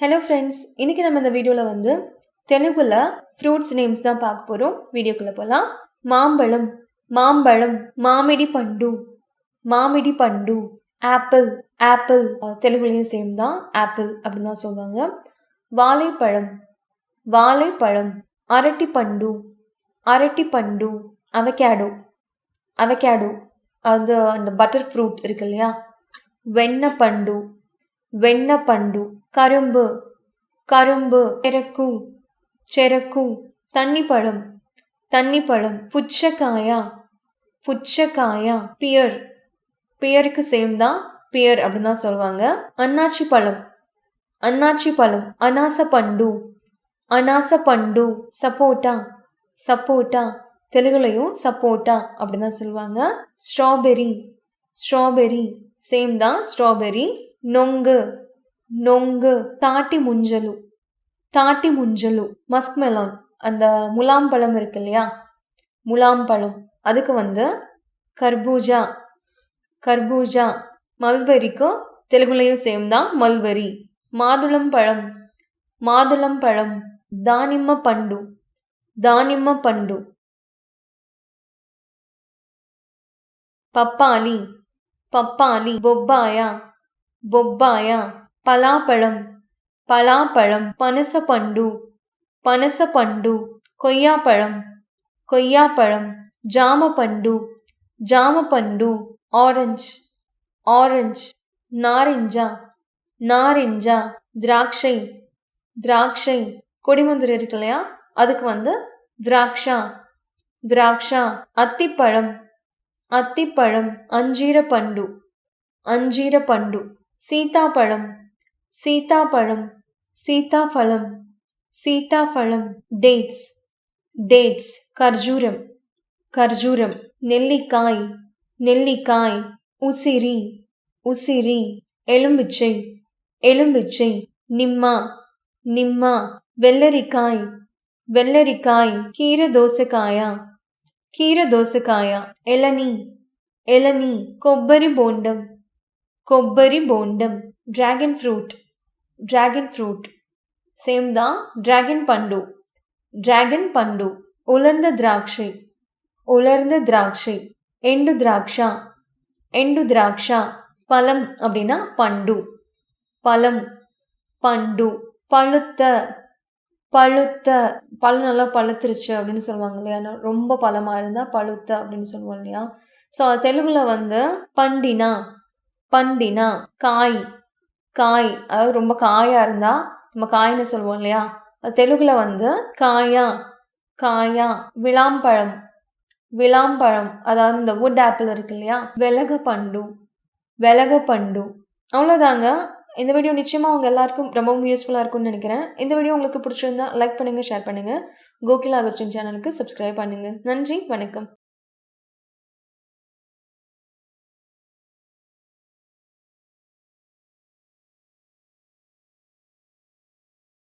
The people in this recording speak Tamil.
ஹலோ ஃப்ரெண்ட்ஸ் இன்றைக்கி நம்ம இந்த வீடியோவில் வந்து தெலுங்குல ஃப்ரூட்ஸ் நேம்ஸ் தான் பார்க்க போகிறோம் வீடியோக்குள்ளே போகலாம் மாம்பழம் மாம்பழம் மாமிடி பண்டு மாமிடி பண்டு ஆப்பிள் ஆப்பிள் தெலுங்குலேயும் சேம் தான். ஆப்பிள் அப்படின்னு தான் சொல்லுவாங்க. வாழைப்பழம் வாழைப்பழம் அரட்டி பண்டு அரட்டி பண்டு அவகேடோ அவகேடோ அது அந்த பட்டர் ஃப்ரூட் இருக்கு இல்லையா? வெண்ணெய் వెన్నపండు கரும்பு கரும்பு చెరకు செரக்கு தண்ணிப்பழம் தண்ணிப்பழம் புச்சக்காயா புச்சக்காயா பியர். பியருக்கு சேம் தான் பியர் அப்படின்னு தான் சொல்லுவாங்க. அன்னாச்சி பழம் அன்னாச்சி பழம் அனாச பண்டு அனாச பண்டு சப்போட்டா சப்போட்டா தெலுங்குலையும் சப்போட்டா அப்படின்னு தான் சொல்லுவாங்க. ஸ்ட்ராபெரி ஸ்ட்ராபெரி சேம் தான் ஸ்ட்ராபெரி. நொங்கு நொங்கு தாட்டி முஞ்சலு தாட்டி முஞ்சலு மஸ்க் மெலான் அந்த முலாம் பழம் இருக்கு இல்லையா முலாம் பழம் அதுக்கு வந்து கர்பூஜா கர்பூஜா. மல்பெரிக்கும் தெலுங்குலையும் சேம் தான் மல்பெரி. மாதுளம் பழம் மாதுளம் பழம். தானிம்ம பண்டு தானிம்ம பண்டு. பப்பாளி பப்பாளி பொப்பாயா. பொப்பாயா? பலாப்பழம். பலாப்பழம் பனசப்பண்டு பனசப்பண்டு கொய்யாப்பழம். கொய்யாப்பழம் ஜாமப்பண்டு ஜாமப்பண்டு జామ పండు ఆరెంజ్ ఆరెంజ్ நாரிஞ்சா திராட்சை. திராட்சை. கொடிமந்திரி இருக்கு இல்லையா? அதுக்கு வந்து திராட்சா. திராட்சா அத்திப்பழம். அத்திப்பழம் அஞ்சீரப்பண்டு. அஞ்சீரப்பண்டு. சீதாப்பழம் சீதாப்பழம் சீதாஃபலம் சீதாஃபலம் டேட்ஸ் டேட்ஸ் கர்ஜூரம் கர்ஜூரம் நெல்லிக்காய் நெல்லிக்காய் உசிரி உசிரி எலும்பிச்சை எலும்பிச்சை நிம்மா நிம்மா வெள்ளரிக்காய் வெள்ளரிக்காய் கீர தோசைக்காயா கீர தோசைக்காயா எளநீ எளநீ கொబ్బரி போண்டம் కొబ్బరి బోండం dragon fruit dragon fruit same దా డ్రాగన్ పండు డ్రాగన్ పండు உலர்ந்த திராட்சை உலர்ந்த திராட்சை எண்டு திராட்சா எண்டு திராட்சா பழம் அப்படின்னா பண்டு பழம் பண்டு பழுத்த பழுத்த பழம் நல்லா பழுத்துருச்சு அப்படின்னு சொல்லுவாங்க இல்லையா ரொம்ப பழமாக இருந்தால் பழுத்த அப்படின்னு சொல்லுவோம் இல்லையா ஸோ தெலுங்கில் வந்து பண்டினா பண்டினா காய். காய் அதாவது ரொம்ப காயாக இருந்தால் நம்ம காய்னு சொல்லுவோம் இல்லையா? அது தெலுங்கில் வந்து காயா காயா விளாம்பழம். விளாம்பழம் அதாவது இந்த வுட் ஆப்பிள் இருக்கு இல்லையா? விலக பண்டு விலக பண்டு. அவ்வளோதாங்க இந்த வீடியோ நிச்சயமாக அவங்க எல்லாருக்கும் ரொம்பவும் யூஸ்ஃபுல்லாக இருக்கும்னு நினைக்கிறேன். இந்த வீடியோ உங்களுக்கு பிடிச்சிருந்தா லைக் பண்ணுங்கள் ஷேர் பண்ணுங்கள் கோகிலா அகர்ச்சன் சேனலுக்கு சப்ஸ்கிரைப் பண்ணுங்கள் நன்றி வணக்கம்.